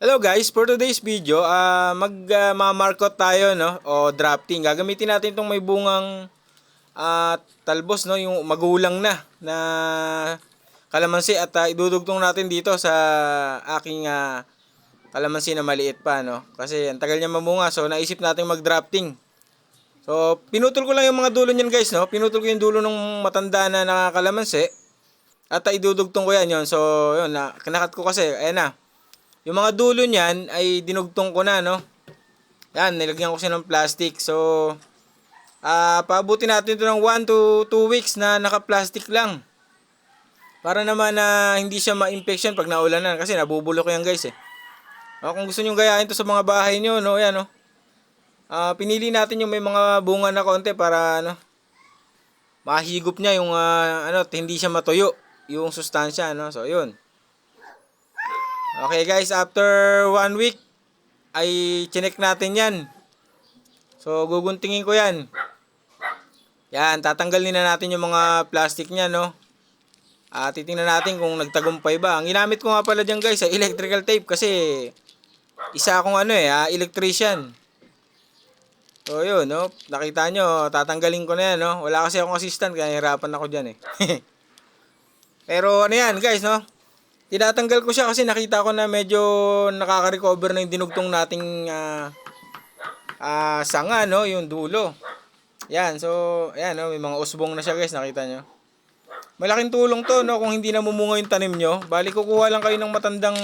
Hello guys, for today's video, ah mag ah, mamarkot tayo no o drafting. Gagamitin natin itong may bungang ah, talbos no, yung magulang na na kalamansi at ah, idudugtong natin dito sa aking ah, kalamansi na maliit pa no. Kasi ang tagal niya mamunga so naisip natin mag-drafting. So pinutol ko lang yung mga dulo niyan guys no. Pinutol ko yung dulo ng matanda na nakakalamansi at ah, idudugtong ko yan yon. So yun na kinakat ko kasi ayan na. Yung mga dulo niyan ay dinugtong ko na, no? Yan, nilagyan ko siya ng plastic. So, ah paabutin natin ito ng 1 to 2 weeks na naka-plastic lang. Para naman na hindi siya ma-infection pag naulanan kasi nabubulok yan guys eh. O, kung gusto niyo gayahin to sa mga bahay niyo, no, yan no. Ah, pinili natin yung may mga bunga na konti para ano mahigop niya yung ah, ano, hindi siya matuyo yung sustansya, no. So, yun. Okay guys, after one week ay chinek natin yan. So guguntingin ko yan. Yan, tatanggalin na natin yung mga plastic niya, no? At titingnan natin kung nagtagumpay ba. Ang ginamit ko nga pala dyan guys, ay electrical tape kasi isa akong ano eh, ah, electrician. So yun, no? Nakita nyo, tatanggalin ko na yan, no? Wala kasi akong assistant, kaya hirapan ako dyan eh. Pero ano yan guys, no? Tinatanggal ko siya kasi nakita ko na medyo nakaka-recover na yung dinugtong nating ah ah, sanga, no? Yung dulo. Yan, so, ayan, no? May mga usbong na siya, guys. Nakita nyo. Malaking tulong to, no? Kung hindi namumunga yung tanim nyo. Bali, kukuha lang kayo ng matandang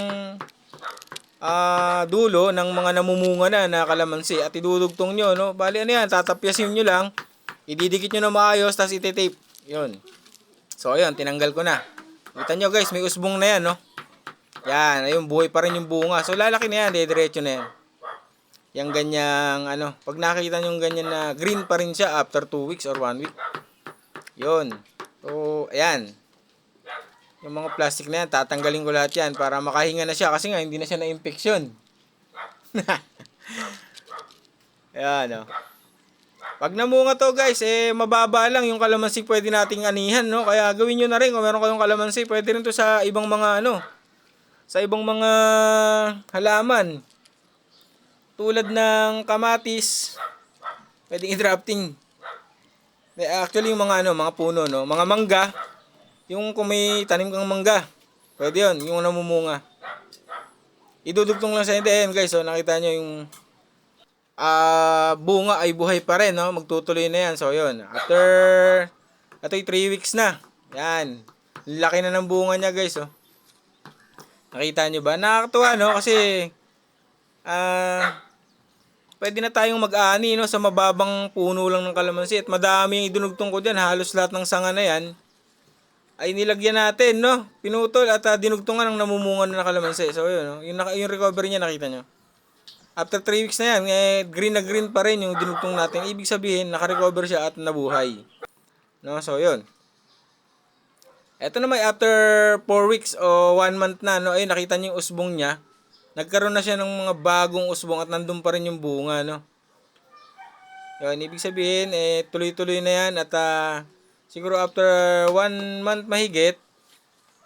ah dulo ng mga namumunga na na kalamansi at idudugtong nyo, no? Bali, ano yan? Tatapyasin nyo lang. Ididikit nyo na maayos, tapos ititape. Yun. So, ayun, tinanggal ko na. Kita nyo guys, may usbong na yan, no? Yan, ayun, buhay pa rin yung bunga. So, lalaki na yan, diretso na yan. Yung ganyang, ano, pag nakita nyo yung ganyan na green pa rin siya after 2 weeks or 1 week. Yun. So, ayan. Yung mga plastic na yan, tatanggalin ko lahat yan para makahinga na siya kasi nga hindi na siya na-infection. ayan, no? Pag namunga to guys, eh mababa lang yung kalamansi pwede nating anihan, no? Kaya gawin nyo na rin kung meron kayong kalamansi, pwede rin to sa ibang mga ano, sa ibang mga halaman. Tulad ng kamatis, pwedeng i-drafting. Eh, Actually yung mga ano, mga puno, no? Mga mangga, yung kung may tanim kang mangga, pwede yun, yung namumunga. Idudugtong lang sa hindi, guys, so nakita nyo yung ah bunga ay buhay pa rin, no? Magtutuloy na yan. So, yun. After, ito'y 3 weeks na. Yan. Laki na ng bunga niya, guys, oh. Nakita nyo ba? Nakakatuwa, no? Kasi, ah, pwede na tayong mag-ani, no? Sa mababang puno lang ng kalamansi. At madami yung dinugtong ko dyan. Halos lahat ng sanga na yan ay nilagyan natin, no? Pinutol at uh, dinugtungan ng namumunga na kalamansi. So, yun, no? Yung, naka- yung recovery niya, nakita nyo. After 3 weeks na yan, eh, green na green pa rin yung dinugtong natin. Ibig sabihin, naka-recover siya at nabuhay. No? So, yun. Ito naman, after 4 weeks o 1 month na, no, ay nakita niyo yung usbong niya. Nagkaroon na siya ng mga bagong usbong at nandun pa rin yung bunga, no. Yun, ibig sabihin, eh, tuloy-tuloy na yan at ah, siguro after 1 month mahigit,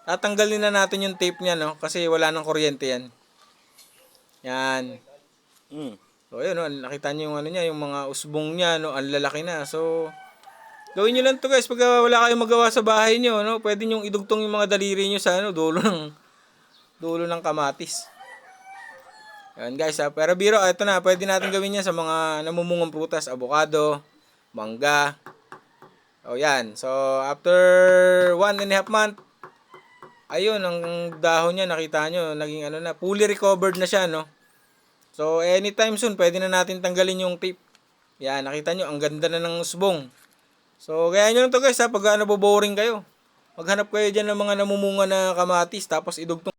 tatanggalin na natin yung tape niya, no, kasi wala nang kuryente yan. Yan. Mm. So, ayun, no, nakita niyo yung ano niya, yung mga usbong niya, no, ang lalaki na. So, gawin niyo lang to guys, pag uh, wala kayong magawa sa bahay niyo, no, pwede niyo idugtong yung mga daliri niyo sa ano, dulo ng dulo ng kamatis. Yan guys, ha. pero biro, ito na, pwede natin gawin yan sa mga namumungang prutas, avocado, mangga. O yan, so after one and a half month, ayun, ang dahon niya, nakita nyo, naging ano na, fully recovered na siya, no. So, anytime soon, pwede na natin tanggalin yung tape. Yan, nakita nyo, ang ganda na ng usbong. So, kaya nyo lang to guys, ha, pag ano, boring kayo. Maghanap kayo dyan ng mga namumunga na kamatis, tapos idugtong